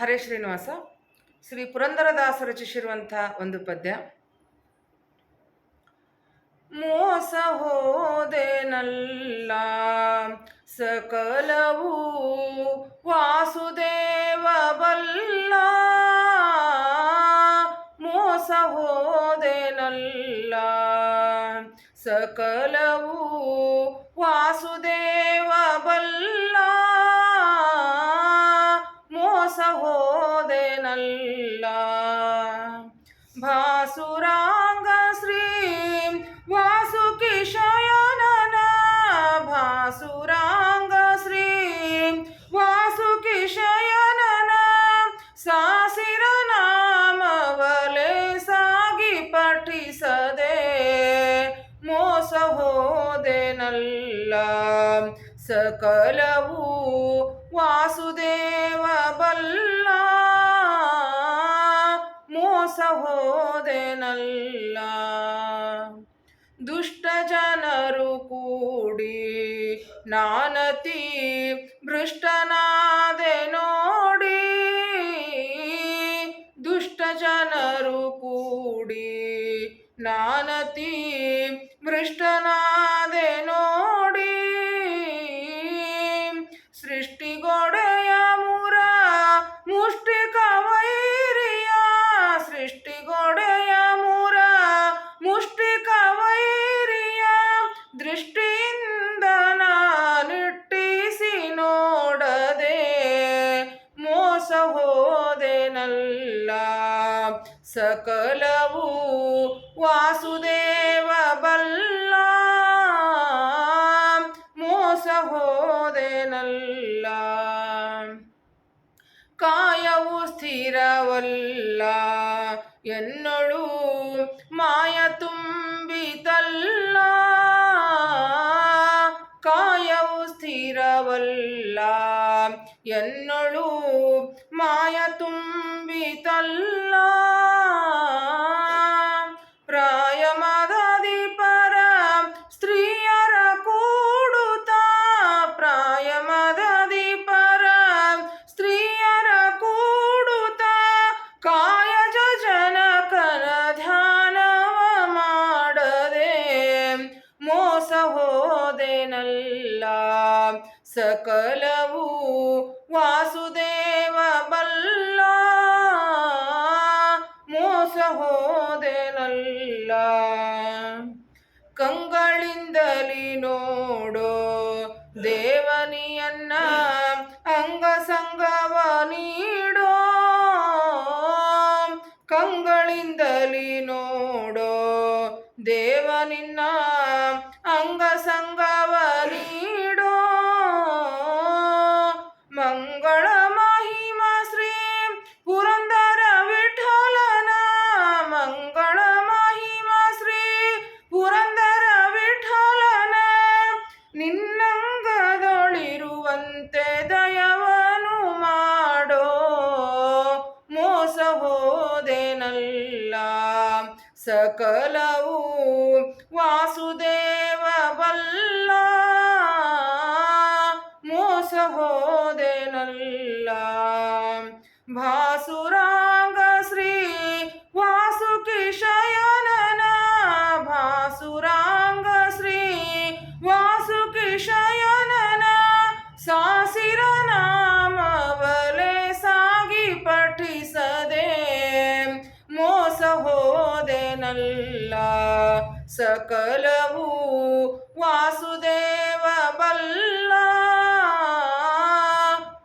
ಹರೇ ಶ್ರೀನಿವಾಸ ಶ್ರೀ ಪುರಂದರದಾಸ ರಚಿಸಿರುವಂಥ ಒಂದು ಪದ್ಯ. ಮೋಸ ಹೋದೆನಲ್ಲ, ಸಕಲವು ವಾಸುದೇವ ಬಲ್ಲ ಮೋಸ ಹೋದೆನಲ್ಲ, ಸಕಲವು ವಾಸುದೇವ ಭಾಸುರಾಂಗ ಶ್ರೀ ವಾಸುಕಿ ಶಯನನ ಭಾಸುರಾಂಗ ಶ್ರೀ ವಾಸುಕಿ ಶಯನನ ಸಾಸಿರ ನಾಮವಲೆ ಸಾಗಿ ಪಠಿಸದೆ ಮೋಸ ಹೋದೆನಲ್ಲ ಸಕಲವು ವಾಸುದೇವ ಬಲ್ಲ ಮೋಸ ಹೋದೆನಲ್ಲ ದುಷ್ಟ ಜನರು ಕೂಡಿ ನಾನತಿ ಭೃಷ್ಟನಾದೆ ನೋಡಿ. ದುಷ್ಟ ಜನರು ಕೂಡಿ ನಾನತಿ ಭೃಷ್ಟನಾದೆ ಹೋದೆನಲ್ಲ ಸಕಲವು ವಾಸುದೇವ ಬಲ್ಲ. ಮೋಸ ಹೋದೆನಲ್ಲ ಕಾಯವು ಸ್ಥಿರವಲ್ಲ. ಎನ್ನಳು ಮಾಯ ತುಂಬಿತಲ್ಲ. ಕಾಯವು ಸ್ಥಿರವಲ್ಲ. ಎನ್ನೊಳು ಮಾಯ ತುಂಬಿತಲ್ಲ. ಪ್ರಾಯ ಮದದಿ ಪರ ಸ್ತ್ರೀಯರ ಕೂಡುತ್ತ. ಪ್ರಾಯ ಮದದಿ ಪರ ಸ್ತ್ರೀಯರ ಕೂಡುತ್ತ. ಕಾಯಜ ಜನಕನ ಧ್ಯಾನವ ಮಾಡದೆ ಮೋಸ ಹೋದೆನಲ್ಲ. ಸಕಲವು ವಾಸುದೇವ ಕಂಗಳಿಂದಲಿ ನೋಡೋ ದೇವನಿಯನ್ನ ಅಂಗಸಂಗವ ನೀಡೋ ಕಂಗಳಿಂದಲಿ ನೋಡೋ ದೇವನಿನ್ನ ಅಂಗ ಸಕಲವು ವಾಸುದೇವ ಬಲ್ಲ. ಮೋಸ ಹೋದೆನಲ್ಲ. ಭಾಸುರಾಂಗ ಹೋದೆನಲ್ಲ ಸಕಲವು ವಾಸುದೇವ ಬಲ್ಲ.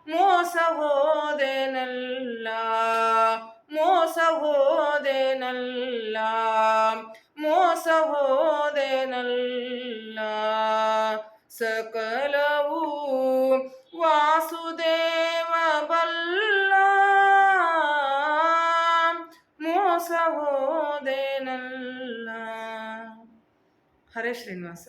ಮೋಸ ಹೋದೆನಲ್ಲ ಮೋಸ ಹೋದೆನಲ್ಲ ಮೋಸ ಹೋದೆನಲ್ಲ. ಸಕಲವು ಮೋಸ ಹೋದೆನಲ್ಲ ಹರೇ ಶ್ರೀನಿವಾಸ.